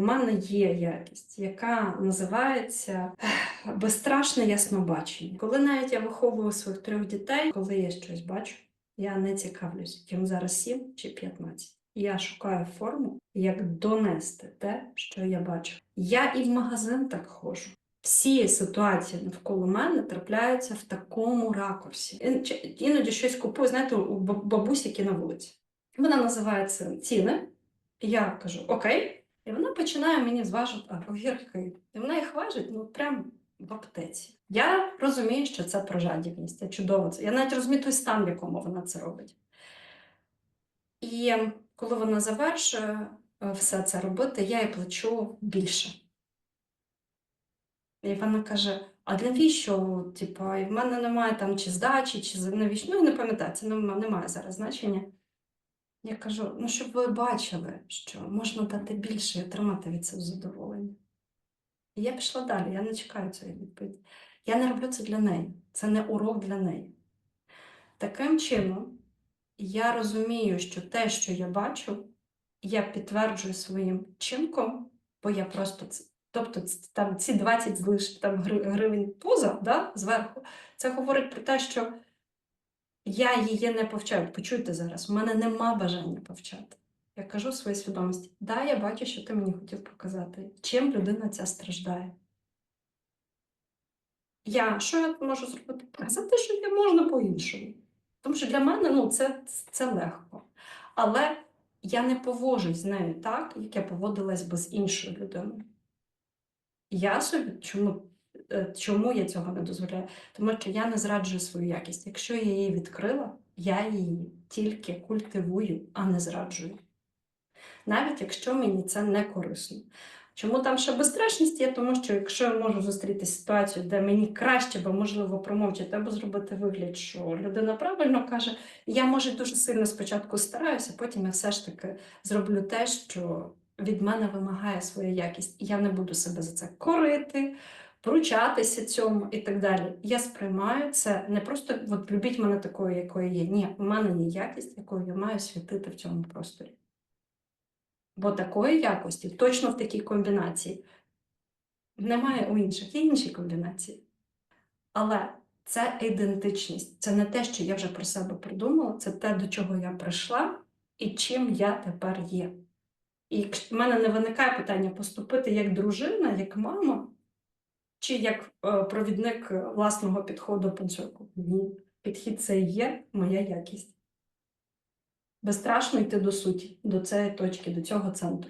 У мене є якість, яка називається безстрашне яснобачення. Коли навіть я виховую своїх трьох дітей, коли я щось бачу, я не цікавлюсь, їм зараз 7 чи 15. Я шукаю форму, як донести те, що я бачу. Я і в магазин так ходжу. Всі ситуації навколо мене трапляються в такому ракурсі. Іноді щось купую, знаєте, у бабусі, які на вулиці. Вона називає це ціни. Я кажу окей, і вона починає мені зважити огірки. І вона їх важить ну прям в аптеці. Я розумію, що це про жадібність. Я чудово це. Я навіть розумію той стан, в якому вона це робить. І коли вона завершує е, все це робити, я їй плачу більше. І вона каже: а навіщо? Типа, в мене немає там чи здачі, чи навіщо? Ну, я не пам'ятаю, це немає зараз значення. Я кажу: ну, щоб ви бачили, що можна дати більше і отримати від цього задоволення. І я пішла далі, я не чекаю цієї відповіді. Я не роблю це для неї, це не урок для неї. Таким чином, я розумію, що те, що я бачу, я підтверджую своїм чинком, бо я просто це. Тобто там ці 20 з лиш там гривень поза да, зверху, це говорить про те, що я її не повчаю. Почуйте зараз, у мене нема бажання повчати. Я кажу своїй свідомості, да, я бачу, що ти мені хотів показати, чим людина ця страждає. Я що я можу зробити? Показати, що я можна по-іншому. Тому що для мене ну, це, це легко. Але я не поводжусь з нею так, як я поводилась би з іншою людиною. Я собі чому, чому я цього не дозволяю? Тому що я не зраджую свою якість. Якщо я її відкрила, я її тільки культивую, а не зраджую. Навіть якщо мені це не корисно. Чому там ще безстрашність є? Тому що якщо я можу зустріти ситуацію, де мені краще би можливо промовчати або зробити вигляд, що людина правильно каже, я може дуже сильно спочатку стараюся, потім я все ж таки зроблю те, що від мене вимагає своя якість. І я не буду себе за це корити, пручатися цьому і так далі. Я сприймаю це не просто от любіть мене такою, якою є. Ні, у мене є якість, якою я маю світити в цьому просторі. Бо такої якості, точно в такій комбінації, немає у інших, є інші комбінації. Але це ідентичність, це не те, що я вже про себе придумала, це те, до чого я прийшла і чим я тепер є. І в мене не виникає питання поступити як дружина, як мама, чи як е, провідник власного підходу пенсіонку. Ні, підхід це є моя якість. Безстрашно йти до суті, до цієї точки, до цього центру.